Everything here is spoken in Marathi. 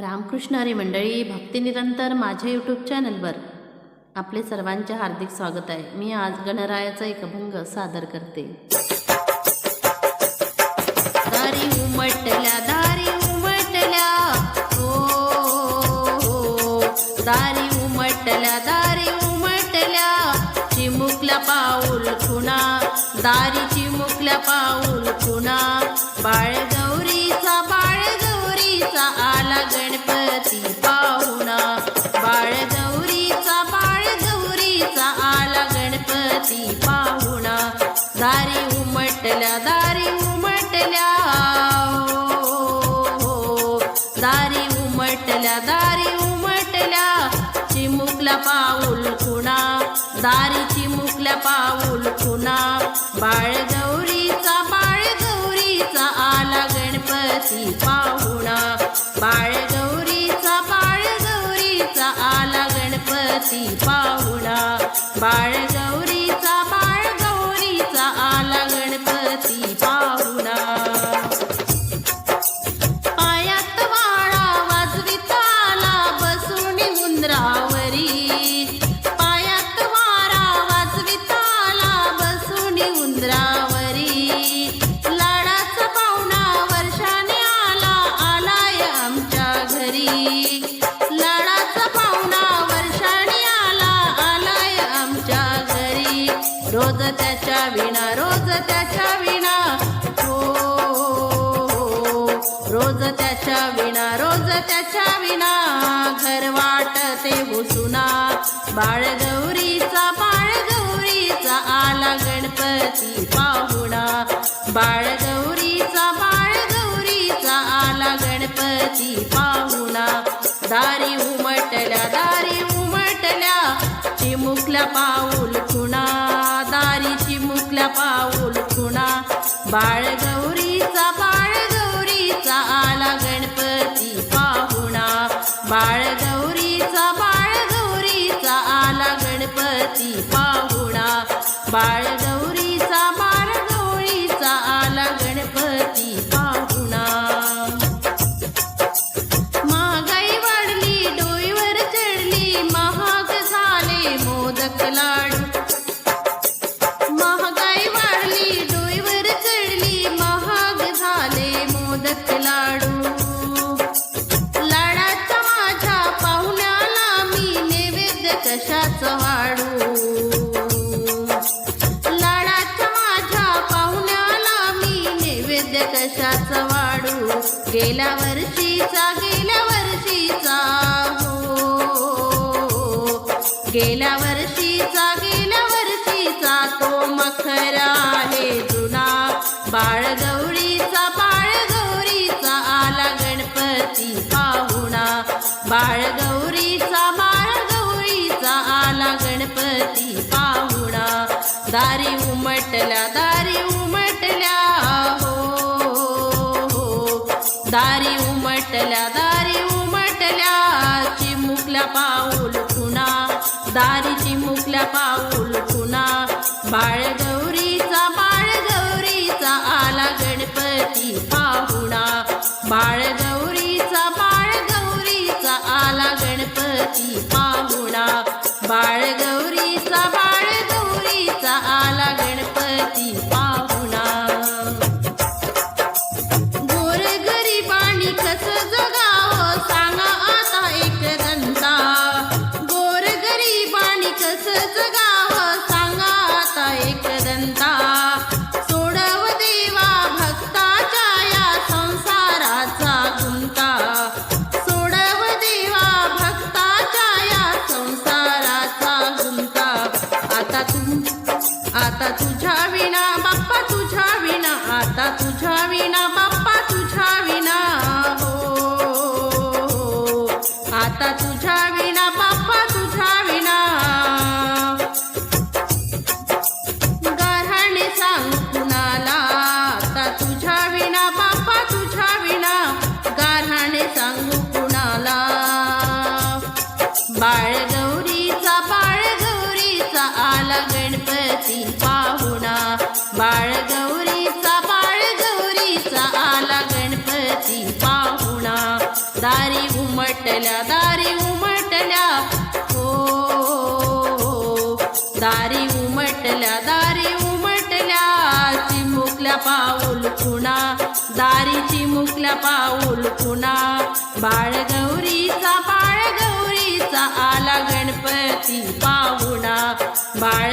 रामकृष्ण हरी मंडळी भक्तिनिरंतर माझ्या यूट्यूब चॅनलवर आपले सर्वांचे हार्दिक स्वागत आहे. मी आज गणरायाचा एक अभंग सादर करते. दारी उमटल्या दारी उमटल्या ओ, हो, हो. दारी उमटल्या दारी उमटल्या चिमुकल्या पाऊल खुणा दारी चिमुकल्या पाऊल खुणा बाळ गणपती पाहुणा. बाळ गौरीचा बाळ गौरीचा आला गणपती पाहुणा. दारी उमटल्या दारी उमटल्या. हो, दारी उमटल्या दारी उमटल्या. चिमुकल्या पाऊल खुणा. दारी चिमुकल्या पाऊल खुणा. बाळ गौरीचा बाळ त्याच्या विणा हो रोज त्याच्या विणा रोज त्याच्या विणा घर वाटते हुसुना बाळ गौरीचा बाळ गौरीचा आला गणपती पाहुणा. बाळ गौरीचा बाळ गौरीचा आला गणपती पाहुणा. दारी उमटल्या दारी उमटल्या चिमुकल्या पाहुणा पाऊल खुणा बाळ गौरीचा बाळ गौरीचा आला गणपती पाहुणा. बाळ गौरीचा बाळ गौरीचा आला गणपती पाहुणा. बाळ गौरीचा बाळ गौरीचा आला गणपती पाहुणा. महागाई वाढली डोईवर चढली महाग झाले मोदक लाड. कशाचा वाढू. गेल्या वर्षीचा गेल्या वर्षीचा हो. गेल्या वर्षीचा गेल्या वर्षीचा तो मखरा आहे जुना. बाळ चिमुकल्या पाऊल खुणा. दारी चिमुकल्या पाऊल खुना बाळ बाळगौरीचा बाळगौरीचा आला गणपती पाहुणा. बाळगौरीचा बाळगौरीचा आला गणपती पाहुणा. दारी उमटल्या दारी उमटल्या. हो दारी उमटल्या दारी उमटल्या. चिमुकल्या पाऊल खुणा. दारीची मुकल्या पाऊल खुणा. बाळ गौरीचा बाळ गौरीचा आला गणपती पाहुणा. बाळ